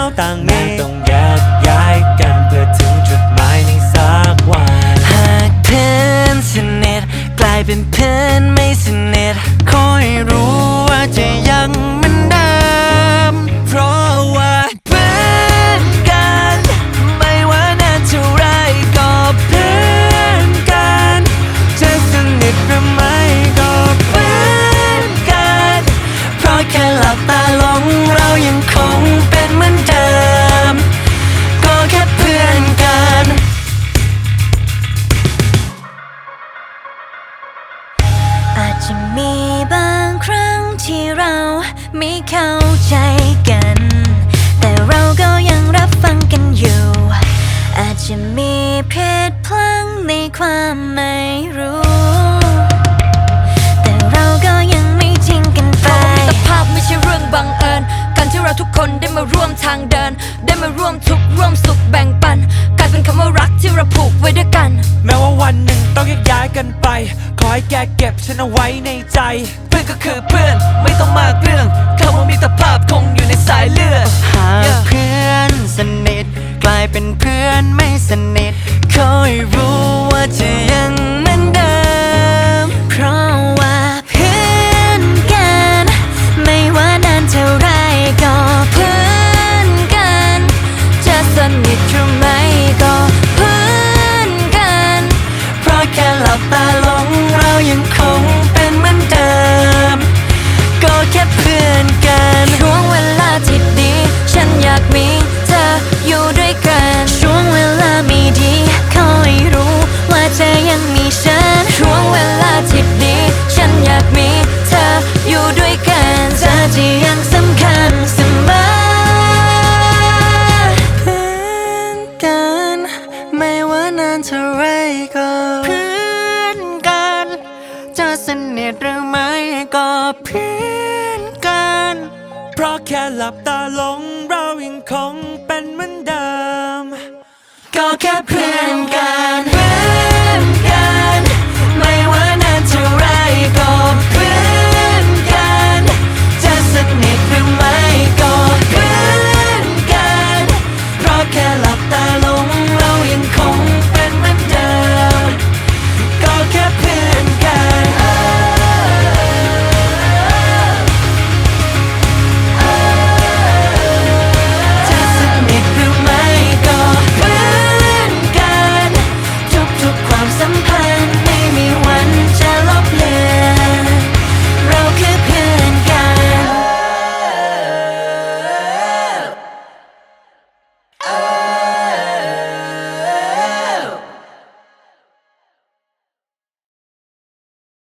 เราต่างมีต้องแยกย้ายกันเพื่อถึงจุดหมายในสักวันหากเพื่อนสนิทกลายเป็นเพื่อนไม่สนิทคอยรู้ว่าจะยังเหมื ไม่เข้าใจกัน แต่เราก็ยังรับฟังกันอยู่ อาจจะมีเพศพลังในความไม่รู้ แต่เราก็ยังไม่ทิ้งกันไปมิตรภาพไม่ใช่เรื่องบังเอิญการที่เราทุกคนได้มาร่วมทางเดิน ได้มาร่วมทุกข์ร่วมสุขแบ่งปัน คำว่ารักที่เราผูกไว้ด้วยกัน แม้ว่าวันหนึ่งต้องแยกย้ายกันไป ขอให้แกเก็บฉันเอาไว้ในใจ เพื่อนก็คือเพื่อน ไม่ต้องมากเรื่องคำว่ามิตรภาพคงอยู่ในสายเลือดากมีเธออยู่ด้วยกัน ช่วงเวลาไม่ดีขอให้รู้ว่าเธอยังมีฉัน ช่วงเวลาที่ดี ฉันอยากมีเธออยู่ด้วยกันเธอที่ยังสำคัญเสมอเพื่อนกัน ไม่ว่านานเท่าไรก็เพื่อนกัน จะสนิทหรือไม่ก็เพื่อนกัน เพราะแค่หลับตาลงเรายังคงเป็นเหมือนเดิม ก็แค่เพื่อนกัน